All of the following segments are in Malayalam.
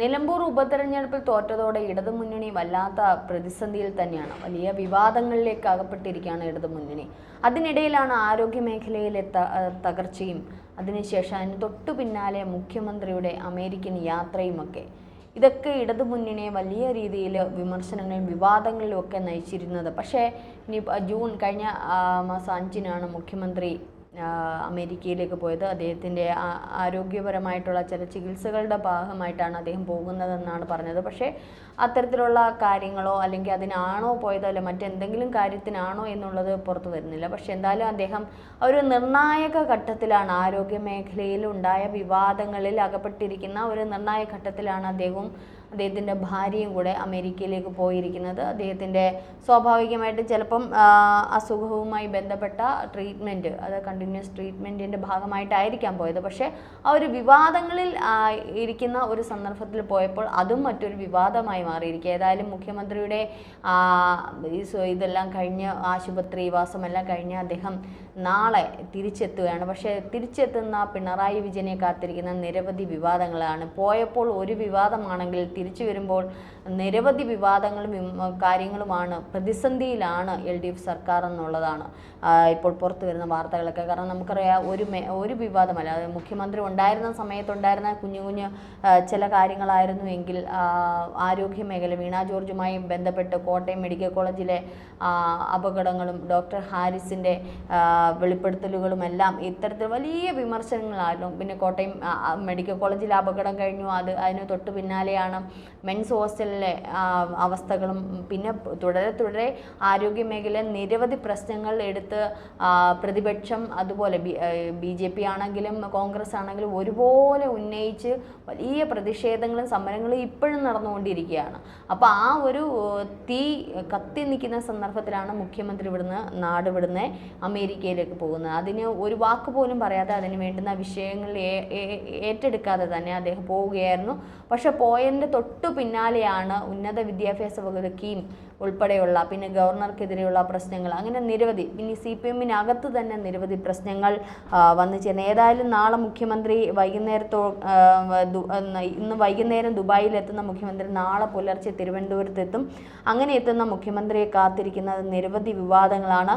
നിലമ്പൂർ ഉപതെരഞ്ഞെടുപ്പിൽ തോറ്റതോടെ ഇടതുമുന്നണി വല്ലാത്ത പ്രതിസന്ധിയിൽ തന്നെയാണ്. വലിയ വിവാദങ്ങളിലേക്ക് അകപ്പെട്ടിരിക്കുകയാണ് ഇടതുമുന്നണി. അതിനിടയിലാണ് ആരോഗ്യ മേഖലയിലെ തകർച്ചയും. അതിനുശേഷം അതിന് തൊട്ടു പിന്നാലെ മുഖ്യമന്ത്രിയുടെ അമേരിക്കൻ യാത്രയുമൊക്കെ. ഇതൊക്കെ ഇടതുമുന്നണിയെ വലിയ രീതിയിൽ വിമർശനങ്ങളും വിവാദങ്ങളിലും ഒക്കെ നയിച്ചിരുന്നത്. പക്ഷേ ഇനി ജൂൺ കഴിഞ്ഞ മാസം അഞ്ചിനാണ് മുഖ്യമന്ത്രി അമേരിക്കയിലേക്ക് പോയത്. അദ്ദേഹത്തിന്റെ ആരോഗ്യപരമായിട്ടുള്ള ചില ചികിത്സകളുടെ ഭാഗമായിട്ടാണ് അദ്ദേഹം പോകുന്നതെന്നാണ് പറഞ്ഞത്. പക്ഷേ അത്തരത്തിലുള്ള കാര്യങ്ങളോ അല്ലെങ്കിൽ അതിനാണോ പോയതോ അല്ല മറ്റെന്തെങ്കിലും കാര്യത്തിനാണോ എന്നുള്ളത് പുറത്തു വരുന്നില്ല. പക്ഷെ എന്തായാലും അദ്ദേഹം ഒരു നിർണായക ഘട്ടത്തിലാണ് ആരോഗ്യ മേഖലയിൽ ഉണ്ടായ വിവാദങ്ങളിൽ അകപ്പെട്ടിരിക്കുന്ന ഒരു നിർണായക ഘട്ടത്തിലാണ് അദ്ദേഹവും അദ്ദേഹത്തിന്റെ ഭാര്യയും കൂടെ അമേരിക്കയിലേക്ക് പോയിരിക്കുന്നത്. അദ്ദേഹത്തിന്റെ സ്വാഭാവികമായിട്ട് ചിലപ്പം അസുഖവുമായി ബന്ധപ്പെട്ട ട്രീറ്റ്മെന്റ് അത് കണ്ടിന്യൂസ് ട്രീറ്റ്മെന്റിന്റെ ഭാഗമായിട്ടായിരിക്കാം പോയത്. പക്ഷേ ആ ഒരു വിവാദങ്ങളിൽ ഇരിക്കുന്ന ഒരു സന്ദർഭത്തിൽ പോയപ്പോൾ അതും മറ്റൊരു വിവാദമായി മാറിയിരിക്കുക. ഏതായാലും മുഖ്യമന്ത്രിയുടെ ഇതെല്ലാം കഴിഞ്ഞ് ആശുപത്രി വാസമെല്ലാം കഴിഞ്ഞ് അദ്ദേഹം നാളെ തിരിച്ചെത്തുകയാണ്. പക്ഷേ തിരിച്ചെത്തുന്ന പിണറായി വിജയനെ കാത്തിരിക്കുന്ന നിരവധി വിവാദങ്ങളാണ്. പോയപ്പോൾ ഒരു വിവാദമാണെങ്കിൽ തിരിച്ചു വരുമ്പോൾ നിരവധി വിവാദങ്ങളും കാര്യങ്ങളുമാണ് പ്രതിസന്ധിയിലാണ് എൽ ഡി എഫ് സർക്കാർ എന്നുള്ളതാണ്. ഇപ്പോൾ പുറത്തു വരുന്ന വാർത്തകളൊക്കെ. കാരണം നമുക്കറിയാം ഒരു ഒരു വിവാദമല്ല. മുഖ്യമന്ത്രി ഉണ്ടായിരുന്ന സമയത്തുണ്ടായിരുന്ന കുഞ്ഞു കുഞ്ഞു ചില കാര്യങ്ങളായിരുന്നു എങ്കിൽ ആരോഗ്യ മേഖല വീണ ജോർജുമായി ബന്ധപ്പെട്ട് കോട്ടയം മെഡിക്കൽ കോളേജിലെ അപകടങ്ങളും ഡോക്ടർ ഹാരിസിന്റെ വെളിപ്പെടുത്തലുകളും എല്ലാം ഇത്തരത്തിൽ വലിയ വിമർശനങ്ങളായിരുന്നു പിന്നെ കോട്ടയം മെഡിക്കൽ കോളേജിൽ അപകടം കഴിഞ്ഞു അത് അതിന് തൊട്ട് പിന്നാലെയാണ് മെൻസ് ഹോസ്റ്റലിലെ അവസ്ഥകളും പിന്നെ തുടരെ തുടരെ ആരോഗ്യ മേഖലയിൽ നിരവധി പ്രശ്നങ്ങൾ എടുത്ത് പ്രതിപക്ഷം അതുപോലെ ബി ജെ പി ആണെങ്കിലും കോൺഗ്രസ് ആണെങ്കിലും ഒരുപോലെ ഉന്നയിച്ച് വലിയ പ്രതിഷേധങ്ങളും സമരങ്ങളും ഇപ്പോഴും നടന്നുകൊണ്ടിരിക്കുകയാണ്. അപ്പോൾ ആ ഒരു തീ കത്തി നിൽക്കുന്ന സന്ദർഭത്തിലാണ് മുഖ്യമന്ത്രി ഇവിടുന്ന് നാട് വിടുന്ന് അമേരിക്കയിലേക്ക് പോകുന്നത്. അതിന് ഒരു വാക്ക് പോലും പറയാതെ അതിന് വേണ്ടുന്ന വിഷയങ്ങൾ ഏറ്റെടുക്കാതെ തന്നെ അദ്ദേഹം പോവുകയായിരുന്നു. പക്ഷെ പോയതിന്റെ തൊട്ടു പിന്നാലെയാണ് ഉന്നത വിദ്യാഭ്യാസ വകുപ്പ് കീം ഉൾപ്പെടെയുള്ള പിന്നെ ഗവർണർക്കെതിരെയുള്ള പ്രശ്നങ്ങൾ അങ്ങനെ നിരവധി പിന്നെ സി പി എമ്മിനകത്ത് തന്നെ നിരവധി പ്രശ്നങ്ങൾ വന്നു ചേർന്ന്. ഏതായാലും നാളെ മുഖ്യമന്ത്രി വൈകുന്നേരത്തോ ഇന്ന് വൈകുന്നേരം ദുബായിൽ എത്തുന്ന മുഖ്യമന്ത്രി നാളെ പുലർച്ചെ തിരുവനന്തപുരത്ത് എത്തും അങ്ങനെ എത്തുന്ന മുഖ്യമന്ത്രിയെ കാത്തിരിക്കുന്നത് നിരവധി വിവാദങ്ങളാണ്.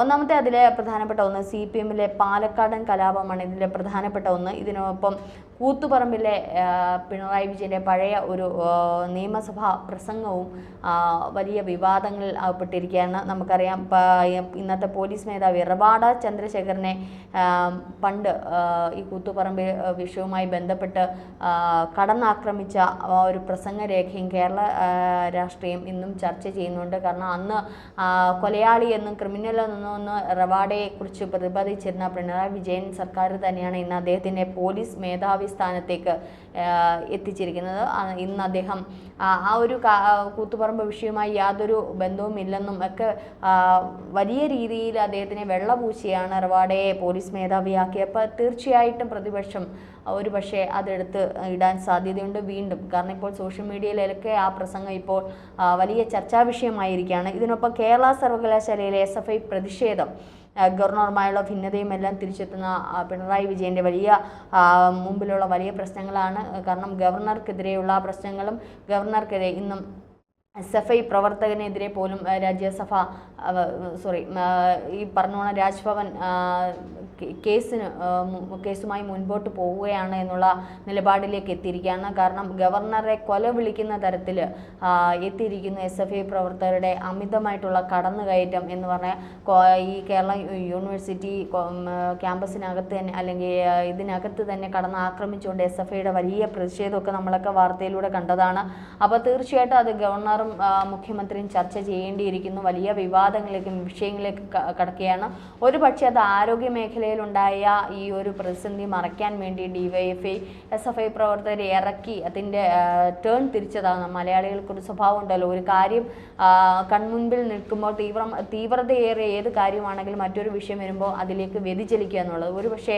ഒന്നാമത്തെ അതിലെ പ്രധാനപ്പെട്ട ഒന്ന് സി പി എമ്മിലെ പാലക്കാടൻ കലാപമാണ് ഇതിലെ പ്രധാനപ്പെട്ട ഒന്ന്. ഇതിനൊപ്പം കൂത്തുപറമ്പിലെ പിണറായി വിജയന്റെ പഴയ ഒരു നിയമസഭാ പ്രസംഗവും വലിയ വിവാദങ്ങളിൽ ആവപ്പെട്ടിരിക്കുകയാണ് നമുക്കറിയാം ഇന്നത്തെ പോലീസ് മേധാവി റവാഡ ചന്ദ്രശേഖരനെ പണ്ട് ഈ കൂത്തുപറമ്പ് വിഷയവുമായി ബന്ധപ്പെട്ട് കടന്നാക്രമിച്ച ഒരു പ്രസംഗരേഖയും കേരള രാഷ്ട്രീയം ഇന്നും ചർച്ച ചെയ്യുന്നുണ്ട്. കാരണം അന്ന് കൊലയാളി എന്നും ക്രിമിനൽ എന്നും ഒന്ന് റവാഡയെ കുറിച്ച് പ്രതിപാദിച്ചിരുന്ന പിണറായി വിജയൻ സർക്കാർ തന്നെയാണ് ഇന്ന് അദ്ദേഹത്തിന്റെ പോലീസ് മേധാവി സ്ഥാനത്തേക്ക് ആ, എത്തിച്ചിരിക്കുന്നത്. ഇന്ന് അദ്ദേഹം ആ ഒരു കൂത്തുപറമ്പ് വിഷയവുമായി യാതൊരു ബന്ധവുമില്ലെന്നും ഒക്കെ വലിയ രീതിയിൽ അദ്ദേഹത്തിനെ വെള്ളപൂശിയാണ് റവാഡയെ പോലീസ് മേധാവിയാക്കിയപ്പോൾ തീർച്ചയായിട്ടും പ്രതിപക്ഷം ഒരു പക്ഷേ അതെടുത്ത് ഇടാൻ സാധ്യതയുണ്ട് വീണ്ടും. കാരണം ഇപ്പോൾ സോഷ്യൽ മീഡിയയിലൊക്കെ ആ പ്രസംഗം ഇപ്പോൾ വലിയ ചർച്ചാ വിഷയമായിരിക്കുകയാണ്. ഇതിനൊപ്പം കേരള സർവകലാശാലയിലെ എസ് പ്രതിഷേധം ഗവർണറുമായുള്ള ഭിന്നതയും എല്ലാം തിരിച്ചെത്തുന്ന പിണറായി വിജയന്റെ വലിയ മുമ്പിലുള്ള വലിയ പ്രശ്നങ്ങളാണ്. കാരണം ഗവർണർക്കെതിരെയുള്ള പ്രശ്നങ്ങളും ഗവർണർക്കെതിരെ ഇന്നും എസ് എഫ് ഐ പ്രവർത്തകനെതിരെ പോലും രാജ്യസഭ സോറി ഈ പറഞ്ഞോണ രാജ്ഭവൻ കേസിന് കേസുമായി മുൻപോട്ട് പോവുകയാണ് എന്നുള്ള നിലപാടിലേക്ക് എത്തിയിരിക്കുകയാണ്. കാരണം ഗവർണറെ കൊല വിളിക്കുന്ന തരത്തിൽ എത്തിയിരിക്കുന്ന എസ് എഫ് ഐ പ്രവർത്തകരുടെ അമിതമായിട്ടുള്ള കടന്നുകയറ്റം എന്ന് പറഞ്ഞാൽ ഈ കേരള യൂണിവേഴ്സിറ്റി ക്യാമ്പസിനകത്ത് തന്നെ അല്ലെങ്കിൽ ഇതിനകത്ത് തന്നെ കടന്ന് ആക്രമിച്ചുകൊണ്ട് എസ് എഫ് ഐയുടെ വലിയ പ്രതിഷേധമൊക്കെ നമ്മളൊക്കെ വാർത്തയിലൂടെ കണ്ടതാണ്. അപ്പോൾ തീർച്ചയായിട്ടും അത് ഗവർണറും മുഖ്യമന്ത്രിയും ചർച്ച ചെയ്യേണ്ടിയിരിക്കുന്നു. വലിയ വിവാദങ്ങളിലേക്കും വിഷയങ്ങളിലേക്ക് കടക്കുകയാണ്. ഒരു പക്ഷേ അത് ആരോഗ്യ മേഖലയിലുണ്ടായ ഈ ഒരു പ്രതിസന്ധി മറയ്ക്കാൻ വേണ്ടി ഡിവൈഎഫ്ഐ എസ് എഫ് ഐ പ്രവർത്തകരെ ഇറക്കി അതിന്റെ ടേൺ തിരിച്ചതാണ്. മലയാളികൾക്കൊരു സ്വഭാവം ഉണ്ടല്ലോ. ഒരു കാര്യം കൺമുൻപിൽ നിൽക്കുമ്പോൾ തീവ്രം തീവ്രതയേറെ ഏത് കാര്യമാണെങ്കിലും മറ്റൊരു വിഷയം വരുമ്പോൾ അതിലേക്ക് വ്യതിചലിക്കുക എന്നുള്ളത്. ഒരു പക്ഷേ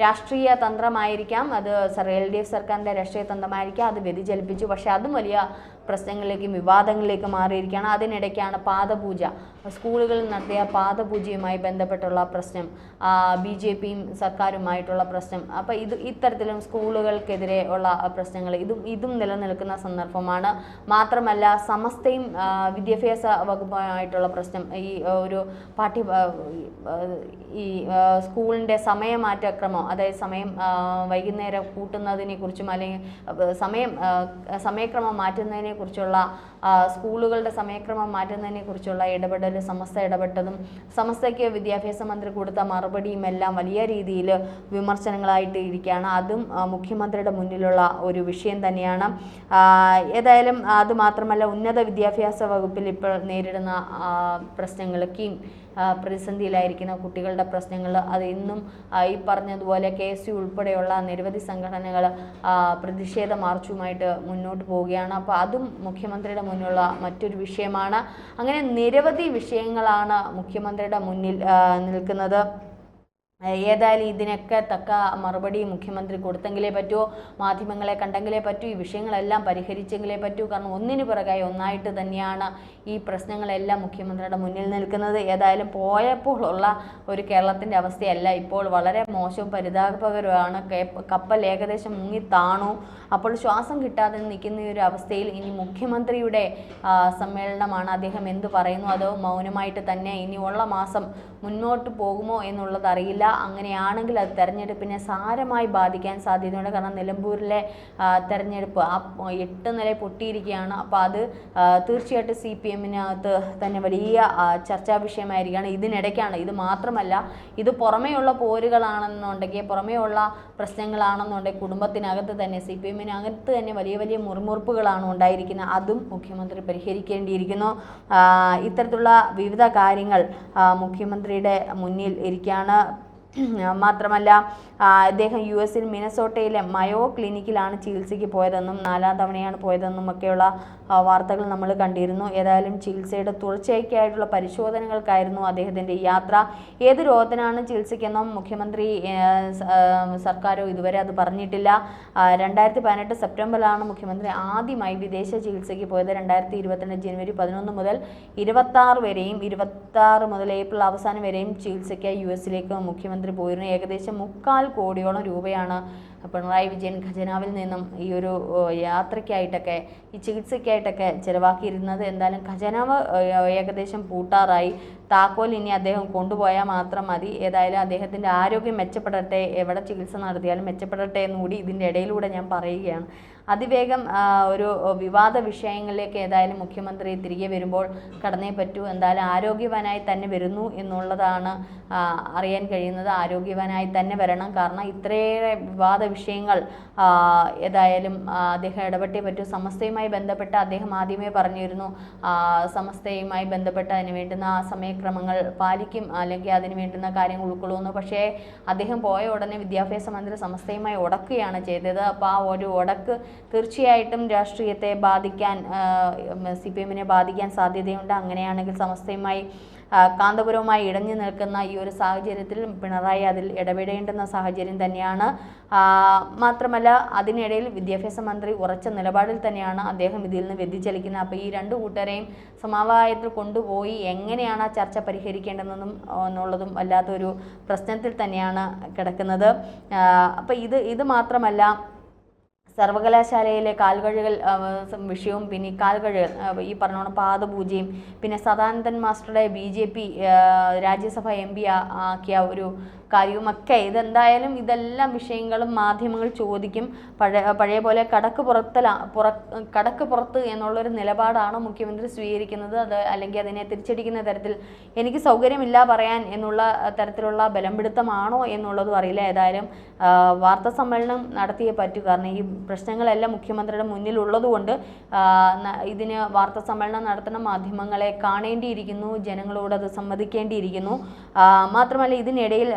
രാഷ്ട്രീയ തന്ത്രമായിരിക്കാം. അത് എൽ ഡി എഫ് സർക്കാരിന്റെ രാഷ്ട്രീയ തന്ത്രമായിരിക്കാം. അത് വ്യതിചലിപ്പിച്ചു. പക്ഷേ അതും വലിയ പ്രശ്നങ്ങളിലേക്കും വിവാദങ്ങളിലേക്കും മാറിയിരിക്കുകയാണ്. അതിനിടയ്ക്കാണ് പാദപൂജ. സ്കൂളുകളിൽ നടത്തിയ പാദപൂജയുമായി ബന്ധപ്പെട്ടുള്ള പ്രശ്നം ബി ജെ പിയും സർക്കാരുമായിട്ടുള്ള പ്രശ്നം. അപ്പോൾ ഇത് ഇത്തരത്തിലും സ്കൂളുകൾക്കെതിരെ ഉള്ള പ്രശ്നങ്ങൾ ഇതും ഇതും നിലനിൽക്കുന്ന സന്ദർഭമാണ്. മാത്രമല്ല സമസ്തയും വിദ്യാഭ്യാസ വകുപ്പുമായിട്ടുള്ള പ്രശ്നം ഈ ഒരു പാഠ്യ ഈ സ്കൂളിന്റെ സമയമാറ്റക്രമം അതായത് സമയം വൈകുന്നേരം കൂട്ടുന്നതിനെ കുറിച്ചും അല്ലെങ്കിൽ സമയം സമയക്രമം മാറ്റുന്നതിനെ കുറിച്ചുള്ള സ്കൂളുകളുടെ സമയക്രമം മാറ്റുന്നതിനെ കുറിച്ചുള്ള ഇടപെടൽ സമസ്ത ഇടപെട്ടതും സമസ്തയ്ക്ക് വിദ്യാഭ്യാസ മന്ത്രി കൊടുത്ത മറുപടിയും എല്ലാം വലിയ രീതിയിൽ വിമർശനങ്ങളായിട്ട് ഇരിക്കുകയാണ്. അതും മുഖ്യമന്ത്രിയുടെ മുന്നിലുള്ള ഒരു വിഷയം തന്നെയാണ്. ഏതായാലും അത് മാത്രമല്ല ഉന്നത വിദ്യാഭ്യാസ വകുപ്പിൽ ഇപ്പോൾ നേരിടുന്ന പ്രശ്നങ്ങളൊക്കെയും പ്രതിസന്ധിയിലായിരിക്കുന്ന കുട്ടികളുടെ പ്രശ്നങ്ങൾ അത് ഇന്നും ഈ പറഞ്ഞതുപോലെ കെ എസ് യു ഉൾപ്പെടെയുള്ള നിരവധി സംഘടനകൾ പ്രതിഷേധ മാർച്ചുമായിട്ട് മുന്നോട്ട് പോവുകയാണ്. അപ്പോൾ അതും മുഖ്യമന്ത്രിയുടെ മുന്നിലുള്ള മറ്റൊരു വിഷയമാണ്. അങ്ങനെ നിരവധി വിഷയങ്ങളാണ് മുഖ്യമന്ത്രിയുടെ മുന്നിൽ നിൽക്കുന്നത്. ഏതായാലും ഇതിനൊക്കെ തക്ക മറുപടി മുഖ്യമന്ത്രി കൊടുത്തെങ്കിലേ പറ്റൂ മാധ്യമങ്ങളെ കണ്ടെങ്കിലേ പറ്റൂ ഈ വിഷയങ്ങളെല്ലാം പരിഹരിച്ചെങ്കിലേ പറ്റൂ. കാരണം ഒന്നിനു പിറകായി ഒന്നായിട്ട് തന്നെയാണ് ഈ പ്രശ്നങ്ങളെല്ലാം മുഖ്യമന്ത്രിയുടെ മുന്നിൽ നിൽക്കുന്നത്. ഏതായാലും പോയപ്പോൾ ഉള്ള ഒരു കേരളത്തിന്റെ അവസ്ഥയല്ല. ഇപ്പോൾ വളരെ മോശവും പരിതാപകരമാണ് കപ്പൽ ഏകദേശം മുങ്ങി താണു. അപ്പോൾ ശ്വാസം കിട്ടാതെ നിൽക്കുന്ന ഒരു അവസ്ഥയിൽ ഇനി മുഖ്യമന്ത്രിയുടെ സമ്മേളനമാണ് അദ്ദേഹം എന്ത് പറയുന്നു? അതോ മൗനമായിട്ട് തന്നെ ഇനിയുള്ള മാസം മുന്നോട്ട് പോകുമോ എന്നുള്ളത് അറിയില്ല. അങ്ങനെയാണെങ്കിൽ അത് തെരഞ്ഞെടുപ്പിനെ സാരമായി ബാധിക്കാൻ സാധ്യതയുണ്ട്. കാരണം നിലമ്പൂരിലെ തെരഞ്ഞെടുപ്പ് ആ എട്ട് നില പൊട്ടിയിരിക്കുകയാണ്. അപ്പോൾ അത് തീർച്ചയായിട്ടും സി പി എമ്മിനകത്ത് തന്നെ വലിയ ചർച്ചാ വിഷയമായിരിക്കുകയാണ്. ഇതിനിടയ്ക്കാണ്. ഇത് മാത്രമല്ല ഇത് പുറമേയുള്ള പോരുകളാണെന്നുണ്ടെങ്കിൽ പുറമേയുള്ള പ്രശ്നങ്ങളാണെന്നുണ്ടെങ്കിൽ കുടുംബത്തിനകത്ത് തന്നെ സി പി എമ്മിനകത്ത് തന്നെ വലിയ വലിയ മുറിമുറുപ്പുകളാണ് ഉണ്ടായിരിക്കുന്നത്. അതും മുഖ്യമന്ത്രി പരിഹരിക്കേണ്ടിയിരിക്കുന്നു. ഇത്തരത്തിലുള്ള വിവിധ കാര്യങ്ങൾ മുഖ്യമന്ത്രിയുടെ മുന്നിൽ ഇരിക്കുകയാണ്. മാത്രമല്ല അദ്ദേഹം യു എസിൽ മിനസോട്ടയിലെ മയോ ക്ലിനിക്കിലാണ് ചികിത്സയ്ക്ക് പോയതെന്നും നാലാം തവണയാണ് പോയതെന്നും ഒക്കെയുള്ള വാർത്തകൾ നമ്മൾ കണ്ടിരുന്നു. ഏതായാലും ചികിത്സയുടെ തുടർച്ചയ്ക്കായിട്ടുള്ള പരിശോധനകൾക്കായിരുന്നു അദ്ദേഹത്തിന്റെ യാത്ര. ഏത് രോഗത്തിനാണ് ചികിത്സയ്ക്കെന്നും മുഖ്യമന്ത്രി സർക്കാരോ ഇതുവരെ അത് പറഞ്ഞിട്ടില്ല. രണ്ടായിരത്തി പതിനെട്ട് സെപ്റ്റംബറിലാണ് മുഖ്യമന്ത്രി ആദ്യമായി വിദേശ ചികിത്സയ്ക്ക് പോയത്. രണ്ടായിരത്തി ഇരുപത്തിരണ്ട് ജനുവരി പതിനൊന്ന് മുതൽ ഇരുപത്താറ് വരെയും ഇരുപത്താറ് മുതൽ ഏപ്രിൽ അവസാനം വരെയും ചികിത്സയ്ക്കായി യു എസിലേക്ക് മുഖ്യമന്ത്രി പോയിരുന്നു ഏകദേശം മുക്കാൽ കോടിയോളം രൂപയാണ് പിണറായി വിജയൻ ഖജനാവിൽ നിന്നും ഈ ഒരു യാത്രയ്ക്കായിട്ടൊക്കെ ഈ ചികിത്സയ്ക്കായിട്ടൊക്കെ ചിലവാക്കിയിരുന്നത് എന്തായാലും ഖജനാവ് ഏകദേശം പൂട്ടാറായി. താക്കോൽ ഇനി അദ്ദേഹം കൊണ്ടുപോയാൽ മാത്രം മതി. ഏതായാലും അദ്ദേഹത്തിന്റെ ആരോഗ്യം മെച്ചപ്പെടട്ടെ എവിടെ ചികിത്സ നടത്തിയാലും മെച്ചപ്പെടട്ടെ എന്നുകൂടി ഇതിന്റെ ഇടയിലൂടെ ഞാൻ പറയുകയാണ്. അതിവേഗം ഒരു വിവാദ വിഷയങ്ങളിലേക്ക് ഏതായാലും മുഖ്യമന്ത്രി തിരികെ വരുമ്പോൾ കടന്നേ പറ്റൂ. എന്തായാലും ആരോഗ്യവാനായി തന്നെ വരുന്നു എന്നുള്ളതാണ് അറിയാൻ കഴിയുന്നത്. ആരോഗ്യവാനായി തന്നെ വരണം. കാരണം ഇത്രയേറെ വിവാദ വിഷയങ്ങൾ ഏതായാലും അദ്ദേഹം ഇടപെട്ടേ പറ്റൂ സമസ്തയുമായി ബന്ധപ്പെട്ട് അദ്ദേഹം ആദ്യമേ പറഞ്ഞിരുന്നു സമസ്തയുമായി ബന്ധപ്പെട്ട് അതിന് വേണ്ടുന്ന സമയക്രമങ്ങൾ പാലിക്കും അല്ലെങ്കിൽ അതിന് വേണ്ടുന്ന കാര്യങ്ങൾ ഉൾക്കൊള്ളുന്നു. പക്ഷേ അദ്ദേഹം പോയ ഉടനെ വിദ്യാഭ്യാസ മന്ത്രി സമസ്തയുമായി ഉടക്കുകയാണ് ചെയ്തത്. അപ്പോൾ ആ ഒരു ഉടക്ക് തീർച്ചയായിട്ടും രാഷ്ട്രീയത്തെ ബാധിക്കാൻ സി പി എമ്മിനെ ബാധിക്കാൻ സാധ്യതയുണ്ട്. അങ്ങനെയാണെങ്കിൽ സമസ്തയുമായി കാന്തപുരവുമായി ഇടഞ്ഞു നിൽക്കുന്ന ഈ ഒരു സാഹചര്യത്തിൽ പിണറായി അതിൽ ഇടപെടേണ്ടുന്ന സാഹചര്യം തന്നെയാണ്. മാത്രമല്ല അതിനിടയിൽ വിദ്യാഭ്യാസ മന്ത്രി ഉറച്ച നിലപാടിൽ തന്നെയാണ് അദ്ദേഹം ഇതിൽ നിന്ന് വ്യതിചലിക്കുന്നത്. അപ്പോൾ ഈ രണ്ട് കൂട്ടരെയും സമവായത്തിൽ കൊണ്ടുപോയി എങ്ങനെയാണ് ആ ചർച്ച പരിഹരിക്കേണ്ടതെന്നും എന്നുള്ളതും വല്ലാത്തൊരു പ്രശ്നത്തിൽ തന്നെയാണ് കിടക്കുന്നത്. അപ്പോൾ ഇത് ഇത് മാത്രമല്ല സർവകലാശാലയിലെ കാൽകഴുകൽ വിഷയവും പിന്നെ കാൽകഴുകൽ ഈ പറഞ്ഞോണം പാദപൂജയും പിന്നെ സദാനന്ദൻ മാസ്റ്ററുടെ B J P Rajya Sabha M P ആക്കിയ ഒരു കാര്യവുമൊക്കെ. ഇതെന്തായാലും ഇതെല്ലാം വിഷയങ്ങളും മാധ്യമങ്ങൾ ചോദിക്കും. പഴയ പഴയ പോലെ കടക്ക് പുറത്തല പുറ കടക്ക് പുറത്ത് എന്നുള്ളൊരു നിലപാടാണ് മുഖ്യമന്ത്രി സ്വീകരിക്കുന്നത്. അത് അല്ലെങ്കിൽ അതിനെ തിരിച്ചടിക്കുന്ന തരത്തിൽ എനിക്ക് സൗകര്യമില്ല പറയാൻ എന്നുള്ള തരത്തിലുള്ള ബലം പിടുത്തമാണോ എന്നുള്ളതും അറിയില്ല. ഏതായാലും വാർത്താ സമ്മേളനം നടത്തിയേ പറ്റൂ. കാരണം ഈ പ്രശ്നങ്ങളെല്ലാം മുഖ്യമന്ത്രിയുടെ മുന്നിൽ ഉള്ളതുകൊണ്ട് ഇതിന് വാർത്താ സമ്മേളനം നടത്തുന്ന മാധ്യമങ്ങളെ കാണേണ്ടിയിരിക്കുന്നു. ജനങ്ങളോട് അത് സമ്മതിക്കേണ്ടിയിരിക്കുന്നു. മാത്രമല്ല ഇതിനിടയിൽ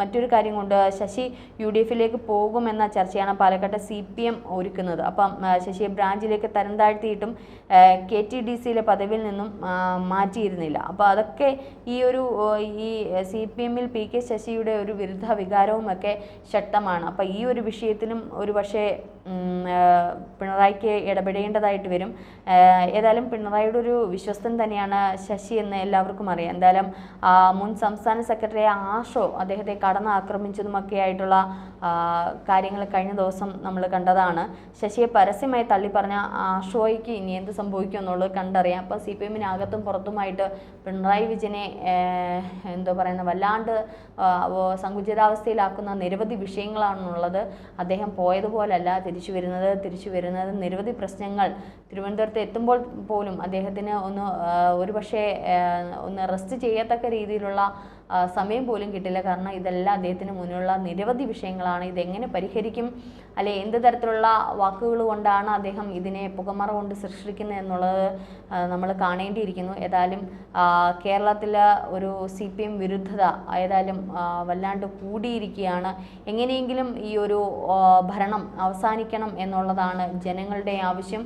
മറ്റൊരു കാര്യം കൊണ്ട് ശശി യു ഡി എഫിലേക്ക് പോകുമെന്ന ചർച്ചയാണ് പാലക്കാട്ടെ സി പി എം ഒരുക്കുന്നത്. അപ്പം ശശിയെ ബ്രാഞ്ചിലേക്ക് തരം താഴ്ത്തിയിട്ടും കെ ടി ഡി സിയിലെ പദവിയിൽ നിന്നും ആ, മാറ്റിയിരുന്നില്ല. അപ്പോൾ അതൊക്കെ ഈ ഒരു ഈ സി പി എമ്മിൽ പി കെ ശശിയുടെ ഒരു വിരുദ്ധ വികാരവും ഒക്കെ ശക്തമാണ്. അപ്പോൾ ഈ ഒരു വിഷയത്തിലും ഒരു പക്ഷേ ആ, പിണറായിക്ക് ഇടപെടേണ്ടതായിട്ട് വരും. ആ, ഏതായാലും പിണറായിയുടെ ഒരു വിശ്വസ്തൻ തന്നെയാണ് ശശി എന്ന് എല്ലാവർക്കും അറിയാം. എന്തായാലും മുൻ സംസ്ഥാന സെക്രട്ടറി ആഷോ അദ്ദേഹത്തെ കടന്ന് ആക്രമിച്ചതുമൊക്കെയായിട്ടുള്ള കാര്യങ്ങൾ കഴിഞ്ഞ ദിവസം നമ്മൾ കണ്ടതാണ്. ശശിയെ പരസ്യമായി തള്ളി പറഞ്ഞ ആഷോയ്ക്ക് ഇനി എന്ത് സംഭവിക്കും എന്നുള്ളത് കണ്ടറിയാം. അപ്പോൾ സി പി എമ്മിനകത്തും പുറത്തുമായിട്ട് പിണറായി വിജയനെ എന്തോ പറയുന്ന വല്ലാണ്ട് സങ്കുചിതാവസ്ഥയിലാക്കുന്ന നിരവധി വിഷയങ്ങളാണുള്ളത്. അദ്ദേഹം പോയതുപോലല്ല തിരിച്ചു വരുന്നത് തിരിച്ചു വരുന്നത് നിരവധി പ്രശ്നങ്ങൾ. തിരുവനന്തപുരത്ത് എത്തുമ്പോൾ പോലും അദ്ദേഹത്തിന് ഒന്ന് ഒരുപക്ഷെ ഒന്ന് റെസ്റ്റ് ചെയ്യത്തക്ക രീതിയിലുള്ള സമയം പോലും കിട്ടില്ല. കാരണം ഇതെല്ലാം അദ്ദേഹത്തിന് മുന്നിലുള്ള നിരവധി വിഷയങ്ങളാണ്. ഇതെങ്ങനെ പരിഹരിക്കും? അല്ലെ എന്ത് തരത്തിലുള്ള വാക്കുകൾ കൊണ്ടാണ് അദ്ദേഹം ഇതിനെ പുകമറ കൊണ്ട് സൃഷ്ടിക്കുന്നത് എന്നുള്ളത് നമ്മൾ കാണേണ്ടിയിരിക്കുന്നു. ഏതായാലും കേരളത്തിലെ ഒരു സി പി എം വിരുദ്ധത ഏതായാലും വല്ലാണ്ട് കൂടിയിരിക്കുകയാണ്. എങ്ങനെയെങ്കിലും ഈ ഒരു ഭരണം അവസാനിക്കണം എന്നുള്ളതാണ് ജനങ്ങളുടെ ആവശ്യം.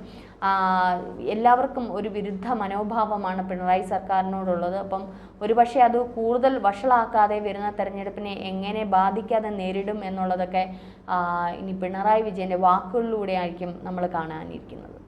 എല്ലാവർക്കും ഒരു വിരുദ്ധ മനോഭാവമാണ് പിണറായി സർക്കാരിനോടുള്ളത്. അപ്പം ഒരുപക്ഷെ അത് കൂടുതൽ വഷളാക്കാതെ വരുന്ന തെരഞ്ഞെടുപ്പിനെ എങ്ങനെ ബാധിക്കാതെ നേരിടും എന്നുള്ളതൊക്കെ ഇനി പിണറായി വിജയന്റെ വാക്കുകളിലൂടെ ആയിരിക്കും നമ്മൾ കാണാനിരിക്കുന്നത്.